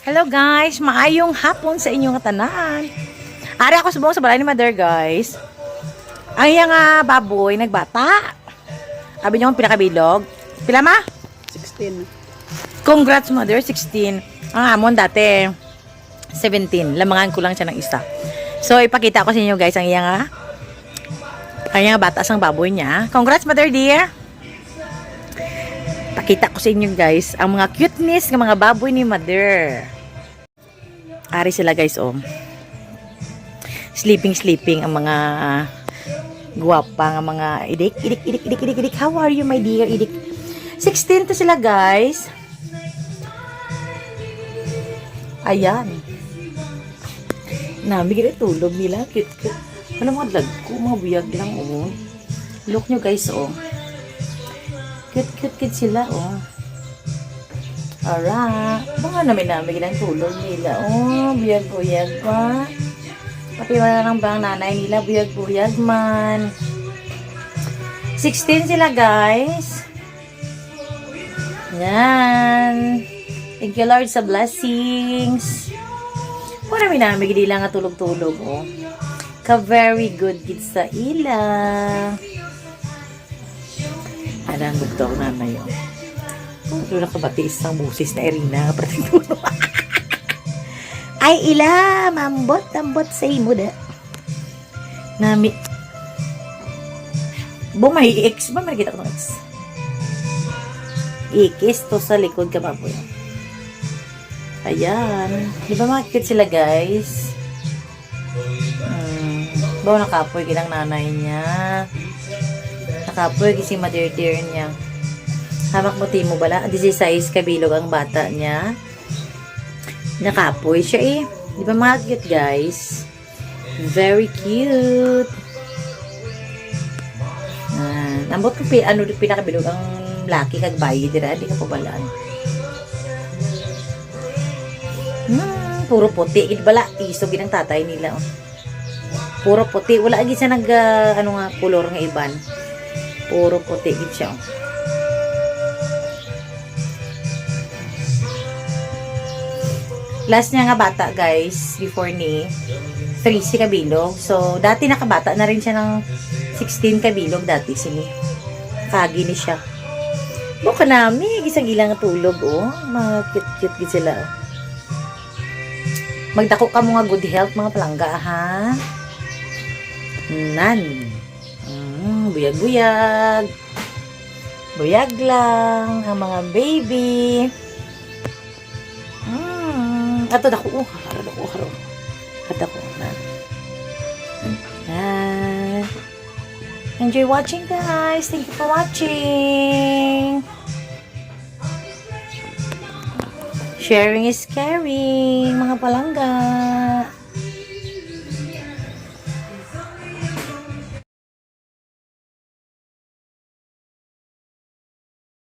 Hello guys, maayong hapon sa inyong tanan. Ari ako subong sa balay ni Mother guys. Ang iyang nga baboy nagbata. Abi niyo ang pinakabilog. Pila ma? 16. Congrats Mother, 16. Ang amon dati 17. Lamangan ko lang siya ng isa. So ipakita ko sa inyo guys ang iyang nga ang iyang bata sang baboy niya. Congrats Mother dear. Pakita ko sa inyo guys ang mga cuteness ng mga baboy ni Mother. Ari sila guys oh. Sleeping sleeping ang mga guwapa nga mga idik idik idik idik idik idik. How are you my dear idik? 16 to sila guys. Ayan. Nami gina tulog nila. Cute cute. Ano mga lagko, mga buyag lang oh. Look nyo guys oh. Cute cute cute sila oh. Alright. Mga namin namin ginang tulog nila. Oh, buyag-buyag pa. Pati wala nang bang nanay nila, buyag-buyag man. 16 sila guys. Yan. Thank you Lord sa blessings. Wala namin gini lang nga tulog-tulog oh. Ka very good kids sa ila. Mo to nanay oh. Ano nakabati isang busis na Irina. Ay ila, mambot, tambot sa imo da. Nami. Bo may X ba? May kita ko ng X. Ikis to sa likod ka ba po yan? Ayan. Di ba makikit sila guys? Hmm. Bawa nakapoy kinang nanay niya. Nakapoy kasi mother dear niya. Hamak mo timo bala. 16 kabilog ang bata niya. Nakapoy siya eh. Di ba mga cute guys? Very cute. Ah, nambot ko pi ano pinakabilog ang laki kag bayi dira di ka pabalaan. Hmm, puro puti gid bala isog gid ang tatay nila. Oh. Puro puti wala gid siya nag ah, ano nga kulor nga iban. Puro puti gid siya. oh. Last niya nga bata, guys, before ni 3 si Kabilog. So, dati nakabata na rin siya ng 16 Kabilog dati sini. Kagi ni siya. Buka nami, isang ilang tulog, oh. Mga cute-cute sila. oh. Magdako ka mo nga good health, mga palangga, ha? Nan. Mm, buyag-buyag. Buyag lang ang mga baby. Mm, ato dako oh, haro dako haro. Ato ko na. Yan. Enjoy watching guys. Thank you for watching. Sharing is caring, mga palangga.